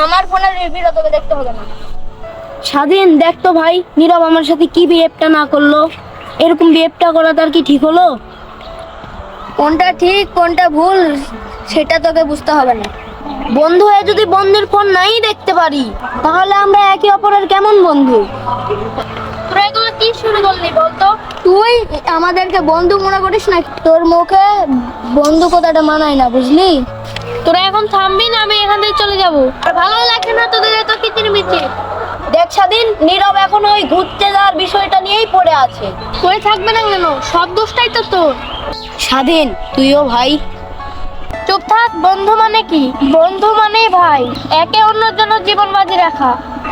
আমার ফোনের রিভিউ তোকে দেখতে হবে না। স্বাধীন দেখ তো ভাই নীরব আমার সাথে কি বিহেভটা না করল? এরকম বিহেভটা করা তার কি ঠিক হলো? কোনটা ঠিক কোনটা ভুল সেটা তোকে বুঝতে হবে না। বন্ধু হয়ে যদি বন্ধুর ফোন নাই দেখতে পারি তাহলে আমরা একে অপরের কেমন বন্ধু? তোরা এগুলো কি শুরু করলি বলতো? তুই আমাদেরকে বন্ধু মনে করিস না তোর মুখে বন্ধু কথাটা মানায় না বুঝলি? তোরা এখন থামবি চলে যাব। আর ভালো লাগে না তোদের এত কিচিরমিচির দেখ স্বাধীন, নীরব এখন ওই ঘুরতে যাওয়ার বিষয়টা নিয়েই পড়ে আছে। করে থাকবে না কেন? সব দোষটাই তো তোর। স্বাধীন, তুইও ভাই। চুপ থাক, বন্ধু মানে কি? বন্ধু মানেই ভাই। একে অন্যের জন্য জীবন বাজি রাখা।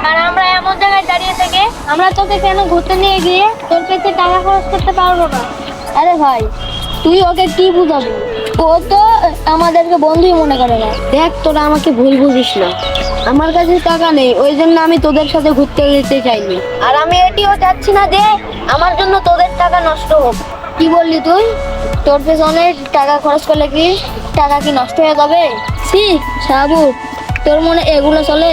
আর আমরা এমন জায়গায় দাঁড়িয়ে থেকে আমরা তোকে কেন ঘুরতে নিয়ে গিয়ে তোর কাছে টাকা খরচ করতে পারব না? আরে ভাই, তুই ওকে কি বুঝাবি? ও তো আমাদেরকে বন্ধুই মনে করে না। দেখ, তোরা আমাকে ভুল বুঝিস না। আমার কাছে টাকা নেই, ওই জন্য আমি তোদের সাথে ঘুরতে যেতে চাইনি। আর আমি এটিও চাচ্ছি না যে আমার জন্য তোদের টাকা নষ্ট হোক। কি বললি তুই? তোর পেছনে টাকা খরচ করলে কি টাকা কি নষ্ট হয়ে যাবে? সি সাবু, তোর মনে এগুলো চলে?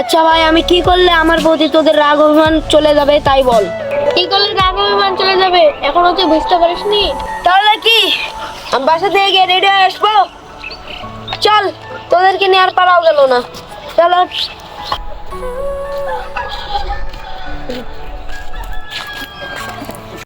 আচ্ছা ভাই, আমি কি করলে আমার প্রতি তোদের রাগ অভিমান চলে যাবে তাই বল। কি করলে রাগ অভিমান চলে যাবে? এখনও তুই বুঝতে পারিসনি? তাহলে কি? আমি বাসা থেকে গিয়ে রেডি হয়ে আসব চল তোদেরকে নিয়ে আর পারাও গেল না চলো